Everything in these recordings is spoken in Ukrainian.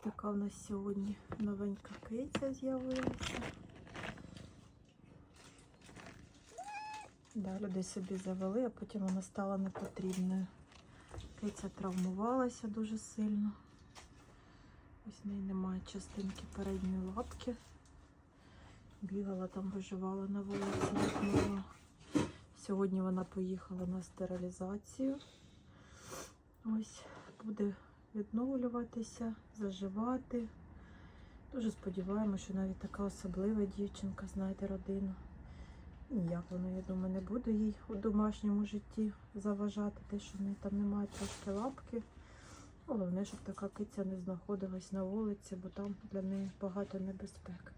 така в нас сьогодні новенька киця з'явилася. Да, люди собі завели, а потім вона стала непотрібною. Киця травмувалася дуже сильно. Ось в неї немає частинки передньої лапки. Бігала там, виживала на вулиці. Сьогодні вона поїхала на стерилізацію. Ось буде відновлюватися, заживати. Дуже сподіваємося, що навіть така особлива дівчинка знайде родину. Ніяк воно, я думаю, не буде їй у домашньому житті заважати, те, що в неї там немає трошки лапки. Головне, щоб така киця не знаходилась на вулиці, бо там для неї багато небезпек.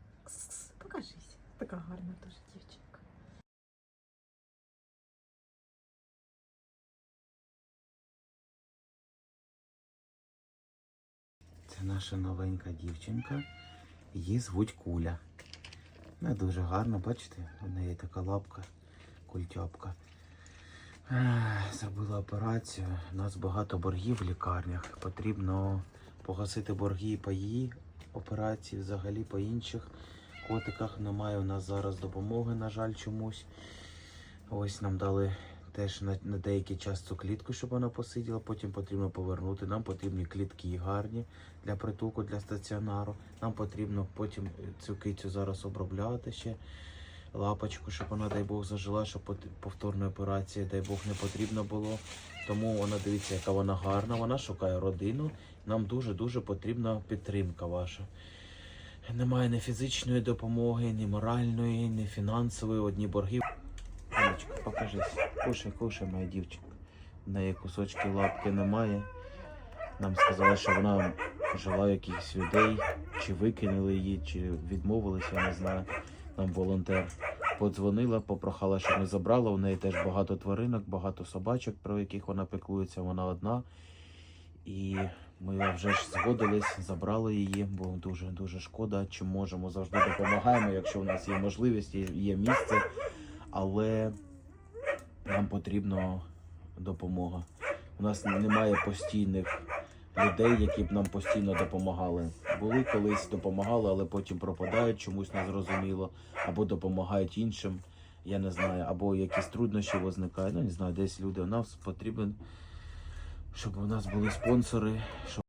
Наша новенька дівчинка. Її звуть Куля. Вона дуже гарна, бачите? У неї така лапка, культяпка. Ех, Зробила операцію. У нас багато боргів в лікарнях. Потрібно погасити борги по її операції, взагалі по інших котиках. Немає у нас зараз допомоги, на жаль, чомусь. Ось нам дали теж на, на деякий час цю клітку, щоб вона посиділа. Потім потрібно повернути. Нам потрібні клітки гарні для притулку, для стаціонару. Нам потрібно потім цю кицю зараз обробляти ще лапочку, щоб вона, дай Бог, зажила, щоб повторної операції, дай Бог, не потрібно було. Тому вона дивіться, яка вона гарна. Вона шукає родину. Нам дуже дуже потрібна підтримка ваша. Немає ні фізичної допомоги, ні моральної, ні фінансової, одні борги. Покажись. Кушай, кушай, моя дівчинка. В неї кусочки лапки немає. Нам сказали, що вона жила якихось людей, чи викинули її, чи відмовилися, я не знаю. Нам волонтер подзвонила, попрохала, щоб ми забрали. У неї теж багато тваринок, багато собачок, про яких вона піклується, вона одна. І ми вже ж згодились, забрали її, бо дуже дуже шкода. Чим можемо, завжди допомагаємо, якщо у нас є можливість, є місце. Але нам потрібна допомога. У нас немає постійних людей, які б нам постійно допомагали. Були колись допомагали, але потім пропадають чомусь незрозуміло, або допомагають іншим. Я не знаю, або якісь труднощі виникають. Ну не знаю, десь люди. У нас потрібен, щоб у нас були спонсори, щоб